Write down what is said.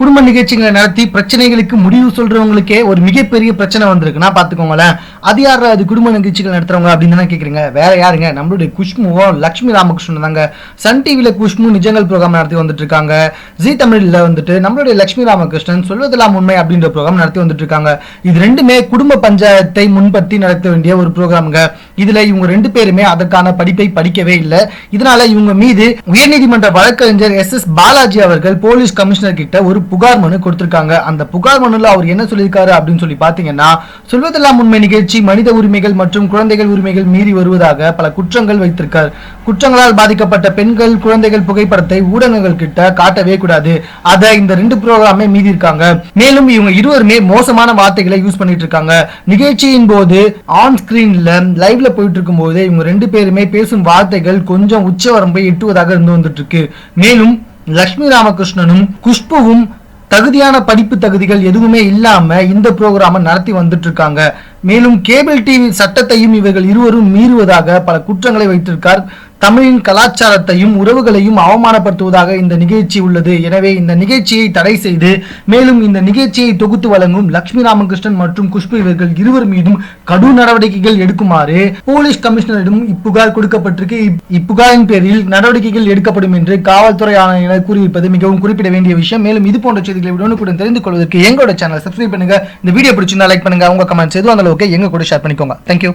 குடும்ப நிகழ்ச்சிகளை நடத்தி பிரச்சனைகளுக்கு முடிவு சொல்றவங்களுக்கே ஒரு மிகப்பெரிய பிரச்சனை வந்திருக்குன்னா பாத்துக்கோங்களேன் அது யார் அது குடும்ப நிகழ்ச்சிகள் நடத்துறவங்க அப்படின்னு தானே கேக்குறீங்க. வேற யாருங்க? நம்மளுடைய குஷ்முவும் லட்சுமி ராமகிருஷ்ணன் தாங்க. சன் டிவில குஷ்மு நிஜங்கள் ப்ரோக்ராம் நடத்தி வந்துட்டு இருக்காங்க ஜி தமிழ்ல வந்துட்டு நம்மளுடைய லட்சுமி ராமகிருஷ்ணன் சொல்வதெல்லாம் உண்மை அப்படின்ற ப்ரோக்ராம் நடத்தி வந்துட்டு இருக்காங்க இது ரெண்டுமே குடும்ப பஞ்சாயத்தை முன்பற்றி நடத்த வேண்டிய ஒரு ப்ரோக்ராம்ங்க இதுல இவங்க ரெண்டு பேருமே அதற்கான படிப்பை படிக்கவே இல்லை. இதனால இவங்க மீது உயர்நீதிமன்ற வழக்கறிஞர் எஸ் எஸ் பாலாஜி அவர்கள் போலீஸ் கமிஷனர் கிட்ட ஒரு புகார் மனு கொடுத்திருக்காங்க. அந்த புகார் மனுல அவர் என்ன சொல்லியிருக்காரு அப்படின்னு சொல்லி பாத்தீங்கன்னா சொல்வதெல்லாம் உண்மை நிகழ்ச்சி மனித உரிமைகள் மற்றும் குழந்தைகள் உரிமைகள் மீறி வருவதாக பல குற்றங்கள் வைத்திருக்கார். குற்றங்களால் பாதிக்கப்பட்ட பெண்கள் குழந்தைகள் புகைப்படத்தை ஊடகங்கள் கிட்ட காட்டவே கூடாது. அதை இந்த ரெண்டு ப்ரோக்ராமே மீதி இருக்காங்க. மேலும் இவங்க இருவருமே மோசமான வார்த்தைகளை யூஸ் பண்ணிட்டு இருக்காங்க. நிகழ்ச்சியின் போது ஆன் ஸ்கிரீன்ல லைவ் லைவ்ல போயிட்டு இருக்கும்போது இவங்க ரெண்டு பேருமே பேசும் வார்த்தைகள் கொஞ்சம் உச்சவரம்பை எட்டுவதாக இருந்து வந்துட்டு இருக்கு மேலும் லக்ஷ்மி ராமகிருஷ்ணனும் குஷ்புவும் தகுதியான படிப்பு தகுதிகள் எதுவுமே இல்லாம இந்த ப்ரோக்ராமை நடத்தி வந்துட்டு இருக்காங்க மேலும் கேபிள் டிவி சட்டத்தையும் இவர்கள் இருவரும் மீறுவதாக பல குற்றங்களை வைத்திருக்கார் தமிழின் கலாச்சாரத்தையும் உறவுகளையும் அவமானப்படுத்துவதாக இந்த நிகழ்ச்சி உள்ளது. எனவே இந்த நிகழ்ச்சியை தடை செய்து மேலும் இந்த நிகழ்ச்சியை தொகுத்து வழங்கும் லட்சுமி ராமகிருஷ்ணன் மற்றும் குஷ்பு இவர்கள் இருவர் மீதும் கடும் நடவடிக்கைகள் எடுக்குமாறு போலீஸ் கமிஷனரிடம் இப்புகார் கொடுக்கப்பட்டிருக்கு. இப்- இப்புகாரின் பேரில் நடவடிக்கைகள் எடுக்கப்படும் என்று காவல்துறை ஆணையர் கூறியிருப்பது மிகவும் குறிப்பிட வேண்டிய விஷயம். மேலும் இது போன்ற செய்திகளை உடனுக்குடன் தெரிந்து கொள்வதற்கு எங்களோட சேனல் சப்ஸ்கிரைப் பண்ணுங்க. இந்த வீடியோ பிடிச்சிருந்தா லைக் பண்ணுங்க. உங்க கமெண்ட்ஸ் எதுவும் அந்த அளவுக்கு எங்க கூட ஷேர் பண்ணிக்கோங்க. தேங்க்யூ